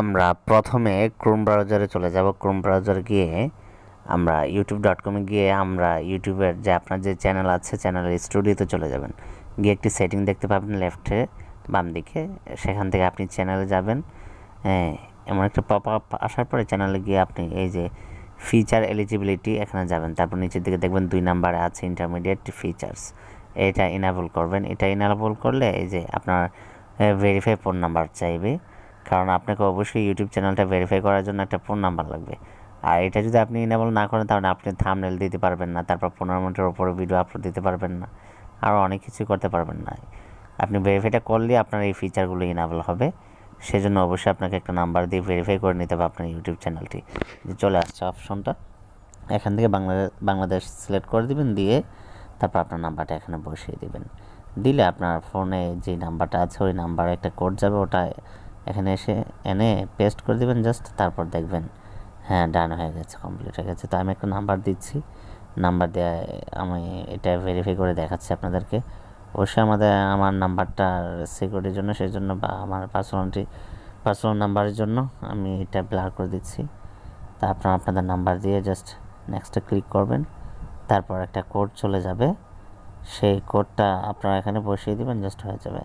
আমরা প্রথমে ক্রোম ব্রাউজারে চলে যাব। ক্রোম ব্রাউজার গিয়ে আমরা ইউটিউব ডট কমে গিয়ে আমরা ইউটিউবের যে আপনার যে চ্যানেল আছে চ্যানেলের স্টুডিওতে চলে যাবেন। গিয়ে একটি সেটিং দেখতে পাবেন লেফটে বাম দিকে। সেখান থেকে আপনি চ্যানেলে যাবেন। হ্যাঁ এমন একটা পপ আপ আসার পরে চ্যানেলে গিয়ে আপনি এই যে ফিচার এলিজিবিলিটি এখানে যাবেন। তারপর নিচের দিকে দেখবেন দুই নাম্বারে আছে ইন্টারমিডিয়েট ফিচার্স এটা ইনাবল করবেন। এটা ইনাবল করলে এই যে আপনার ভেরিফাই ফোন নাম্বার চাইবে। কারণ আপনাকে অবশ্যই ইউটিউব চ্যানেলটা ভেরিফাই করার জন্য একটা ফোন নাম্বার লাগবে। আর এটা যদি আপনি ইনেবল না করেন, তাহলে আপনি থামনেল দিতে পারবেন না, তারপর পনেরো মিনিটের ওপরে ভিডিও আপলোড দিতে পারবেন না আরও অনেক কিছু করতে পারবেন না। আপনি ভেরিফাইটা করলে আপনার এই ফিচারগুলো ইনেবল হবে। সেজন্য অবশ্যই আপনাকে একটা নাম্বার দিয়ে ভেরিফাই করে নিতে হবে আপনার ইউটিউব চ্যানেলটি যে চলে আসছে অপশনটা এখান থেকে বাংলাদেশ বাংলাদেশ সিলেক্ট করে দিবেন, দিয়ে তারপর আপনার নাম্বারটা এখানে বসিয়ে দিবেন। দিলে আপনার ফোনে যে নাম্বারটা আছে, ওই নাম্বারে একটা কোড যাবে, ওটা এখানে এসে এনে পেস্ট করে দেবেন জাস্ট তারপর দেখবেন হ্যাঁ ডান হয়ে গেছে কমপ্লিট হয়ে গেছে। তো আমি একটা নাম্বার দিচ্ছি। নাম্বার দেওয়া আমি এটা ভেরিফাই করে দেখাচ্ছি আপনাদেরকে। অবশ্যই আমাদের, আমার নাম্বারটা সিকিউরিটির জন্য সেই জন্য বা আমার পার্সোনালিটি পার্সোনাল নাম্বারের জন্য আমি এটা ব্লার করে দিচ্ছি। তারপর আপনাদের নাম্বার দিয়ে জাস্ট নেক্সটে ক্লিক করবেন। তারপর একটা কোড চলে যাবে। সেই কোডটা আপনারা এখানে বসিয়ে দিবেন জাস্ট হয়ে যাবে।